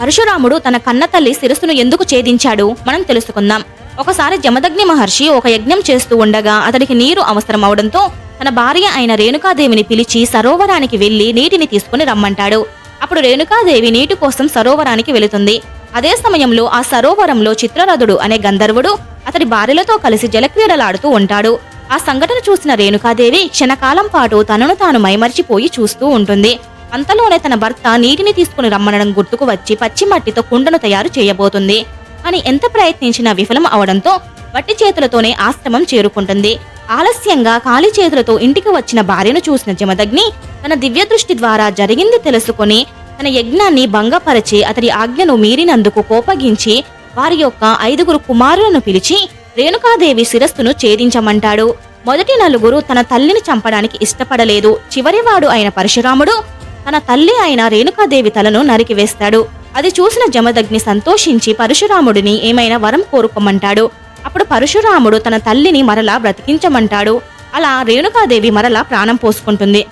పరశురాముడు తన కన్నతల్లి శిరస్సును ఎందుకు ఛేదించాడు? మనం తెలుసుకుందాం. ఒకసారి జమదగ్ని మహర్షి ఒక యజ్ఞం చేస్తూ ఉండగా అతడికి నీరు అవసరం అవడంతో తన భార్య అయిన రేణుకాదేవిని పిలిచి సరోవరానికి వెళ్ళి నీటిని తీసుకుని రమ్మంటాడు. అప్పుడు రేణుకాదేవి నీటి కోసం సరోవరానికి వెళుతుంది. అదే సమయంలో ఆ సరోవరంలో చిత్రరథుడు అనే గంధర్వుడు అతడి భార్యలతో కలిసి జలక్రీడలాడుతూ ఉంటాడు. ఆ సంఘటన చూసిన రేణుకాదేవి క్షణకాలం పాటు తనను తాను మైమర్చిపోయి చూస్తూ ఉంటుంది. అంతలోనే తన భర్త నీటిని తీసుకుని రమ్మనడం గుర్తుకు వచ్చి పచ్చి మట్టితో కుండను తయారు చేయబోతుంది అని ఎంత ప్రయత్నించినా విఫలం అవడంతో వట్టి చేతులతోనే ఆశ్రమం చేరుకుంటుంది. ఆలస్యంగా ఖాళీ చేతులతో ఇంటికి వచ్చిన భార్యను చూసిన జమదగ్ని తన దివ్య దృష్టి ద్వారా జరిగింది తెలుసుకుని తన యజ్ఞాన్ని భంగపరచి అతడి ఆజ్ఞను మీరినందుకు కోపగించి వారి యొక్క ఐదుగురు కుమారులను పిలిచి రేణుకాదేవి శిరస్సును ఛేదించమంటాడు. మొదటి నలుగురు తన తల్లిని చంపడానికి ఇష్టపడలేదు. చివరివాడు అయిన పరశురాముడు తన తల్లి అయిన రేణుకాదేవి తలను నరికివేస్తాడు అది చూసిన జమదగ్ని సంతోషించి పరశురాముడిని ఏమైనా వరం కోరుకోమంటాడు. అప్పుడు పరశురాముడు తన తల్లిని మరలా బ్రతికించమంటాడు. అలా రేణుకాదేవి మరలా ప్రాణం పోసుకుంటుంది.